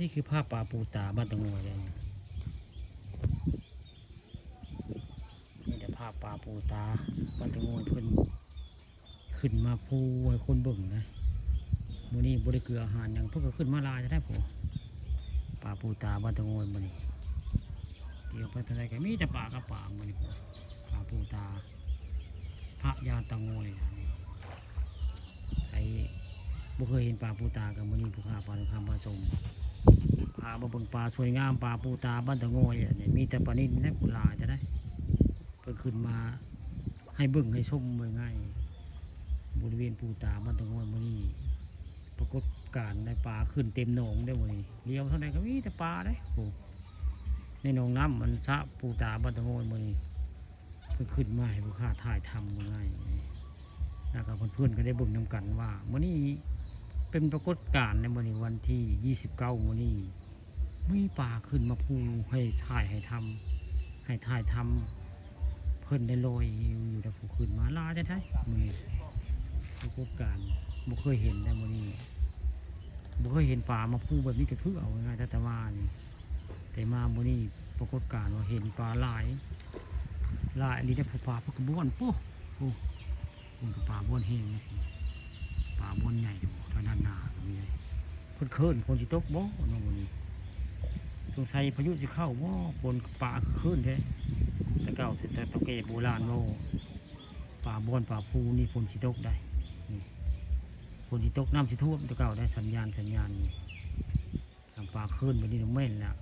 นี่คือภาพปลาปูตาบ้านตะงวยเลยนี่แต่ภาพปลาปูตาบ้านตะงวยเพิ่นขึ้นมาพูให้คนเบิ่งนะมื้อนี้บ่ได้เกลืออาหารหยังพิ่นก็ขึ้นมาลายจะได้ผมปลาปูตาบ้านตะงวยมื้อนี้เดี๋ยวไปทางใดก็มีแต่ปลากระปางมื้อนี้ผมปลาปูตา พระยาตะงวยนะนี่ใครบ่เคยเห็นปลาปูตากับมื้อนี้ผู้ค้าปลาลูกค้ามาชม พามาเบิ่งปลาสวยงามปลาปูตาบ้านตะงอยเนี่ยมีแต่ปลานิ่นและปูลาจะได้เพิ่นขึ้นมาให้เบิ่งให้ชมง่ายบริเวณปูตาบ้านตะงอยมื้อนี้ปรากฏการในปลาขึ้นเต็มหนองได้อมื้อนี้เลี้ยวเท่าไหร่ก็มีแต่ปลาได้โอ้ในหนองน้ำมันสะปูตาบ้านตะงอยมื้อนี้เพิ่นขึ้นมาให้ผู้ค้าถ่ายทำง่ายแล้วก็เพื่อนๆก็ได้เบิ่งนํกันว่ามื้อนี้เป็นปรากฏการณ์ในวันนี้วันที่ 29วันนี้ มีป่าขึ้นมาพูให้ถ่ายให้ทำให้ถ่ายทำเพิ่นได้ลอยอยู่แต่ผูขึ้นมาลาจะได้มือปรากฏการณ์บ่เคยเห็นในวันนี้บ่เคยเห็นป่ามาพูแบบนี้จะคือเอาง่ายแต่แต่ว่านี่แต่มาวันนี้ปรากฏการณ์ว่าเห็นปลาหลายหลายนนี้ได้ผูปลาพวกบ้วนปุ๊โอ้คุณกับปลาบ้วนเฮงนป่าบ้วนใหญ่อยู่ทางด้านหน้าก็มีเลยเพิ่นเคินคนสิตกบ่น้องวันนี้ สงสัยพายุสิเข้าบ่บนป่าคือคืนแท้แต่เก่าสิแต่ตะเกโบราณโลป่าบอนป่าภูนี่ฝนสิตกได้ฝนสิตกน้ำสิท่วมแต่เก่าได้สัญญาณสัญญาณทางป่าคืนวันนี้ต้องแม่นแล้ว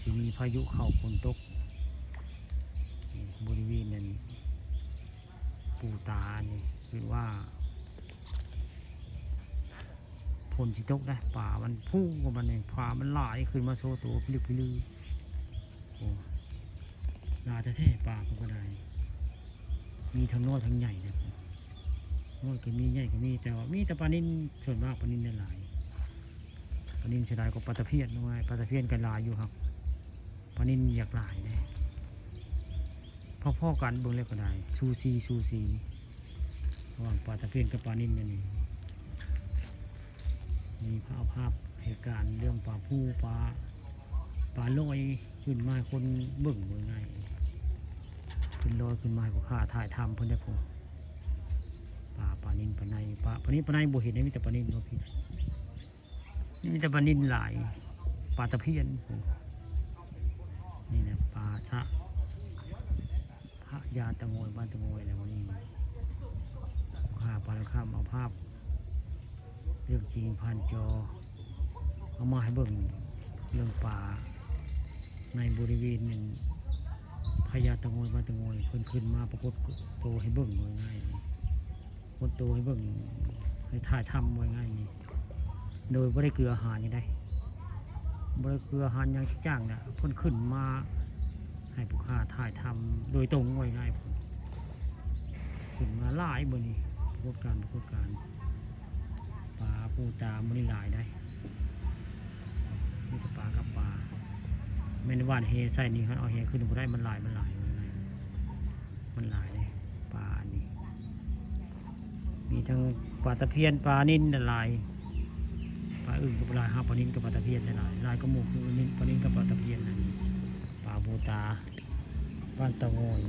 สิมีพายุเข้าฝนตกบริเวณนั้นปูตานี่คือว่า ผลสิตกได้ป่ามันพุ่งกว่ามันเองป่ามันหลายขึ้นมาโชว์ตัวพลิกพลือโอ้นาจะแท้ป่ามันก็ได้ มีทั้งน้อยทั้งใหญ่นะน้อยก็มีใหญ่ก็มีแต่ว่ามีแต่ปลานินส่วนมากปลานินได้หลายปลานินเสียดายกว่าปลาตะเพียนน้อยปลาตะเพียนกันลายอยู่ครับปลานินอยากหลายเลยพ่อๆกันเบิ่งเลยกก็ได้ซูซีซูซีระหว่างปลาตะเพียนกับปลานินนั่นเอง มีภาพภาพเหตุการณ์เรื่องปลาผู้ปลาปลาลอยขึ้นมาคนเบิ่งว่าง่ายขึ้นลอยขึ้นมาให้ผู้ค้าถ่ายทำเพิ่นได้ผมปลาปลานินปลาในปลาปลานินปลาในบ่เห็นได้มีแต่ปลานินเนาะพี่นี่มีแต่ปลานินหลายปลาตะเพียนนี่นะปลาสะพระยาตะโงยบ้านตะโงยอะไรพวกนี้ผู้าปลาข้าเอาภาพ เรื่องจริงผ่านจอ เอามาให้เบิ่งเรื่องป่า ในบริเวณหนึ่งพญาตะโงยบ้าตะโงยเพิ่นขึ้นมาปรากฏโตวให้เบิ่งง่ายๆคนโตวให้เบิ่งให้ถ่ายทำง่ายนี่โดยไม่ได้เกลืออาหารยังได้ไม่ได้เกลืออาหารยังชักจ้างเนี่ยเพิ่นขึ้นมาให้ผู้ค้าถ่ายทำโดยตรงง่ายพ่นขึ้นมาหลายบนนี้พวกการพวกการ ปลาปูตามันนี่หลายได้มีแต่ปลากับปลาแม่นว่านเฮใส่นี่ครับเอาเฮขึ้นมาได้มันหลายมันหลายมันหลายมันหลายเลยปลานนี้มีทั้งปลาตะเพียนปลานิ่นหลายปลาอื่นกับปลาห้าปลานิ่นกับปลาตะเพียนหลายหลายก็หมูคือนิ่นปลานิ่นกับปลาตะเพียนนั่นปลาปูตาบ้านตะโงน